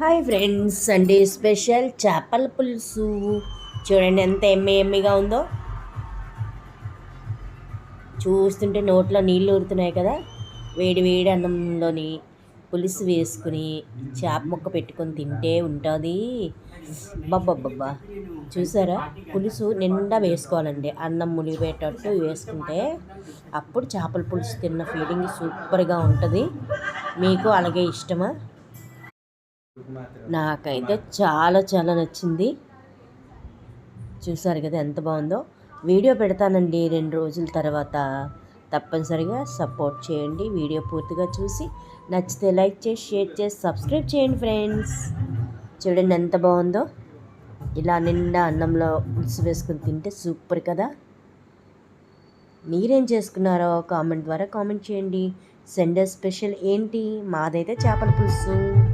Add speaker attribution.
Speaker 1: Hi friends Sunday special చేపల పులుసు చూడండి ఎంత ఎమ్మె ఎమ్మిగా ఉందో. చూస్తుంటే నోట్లో నీళ్ళు ఊరుతున్నాయి కదా. వేడి వేడి అన్నంలోని పులుసు వేసుకుని చేప ముక్క పెట్టుకొని తింటే ఉంటుంది. బబ్బబ్బబ్బా చూసారా? పులుసు నిండా వేసుకోవాలండి. అన్నం మునిగిపోయేటట్టు వేసుకుంటే అప్పుడు చేపల పులుసు తిన్న ఫీలింగ్ సూపర్గా ఉంటుంది. మీకు అలాగే ఇష్టమా? నాకైతే చాలా చాలా నచ్చింది. చూసారు కదా ఎంత బాగుందో. వీడియో పెడతానండి రెండు రోజుల తర్వాత. తప్పనిసరిగా సపోర్ట్ చేయండి. వీడియో పూర్తిగా చూసి నచ్చితే లైక్ చేసి షేర్ చేసి సబ్స్క్రైబ్ చేయండి ఫ్రెండ్స్. చూడండి ఎంత బాగుందో. ఇలా నిండా అన్నంలో పులుసు వేసుకుని తింటే సూపర్ కదా. మీరేం చేసుకున్నారో కామెంట్ ద్వారా కామెంట్ చేయండి. సండే స్పెషల్ ఏంటి? మాదైతే చేపల పులుసు.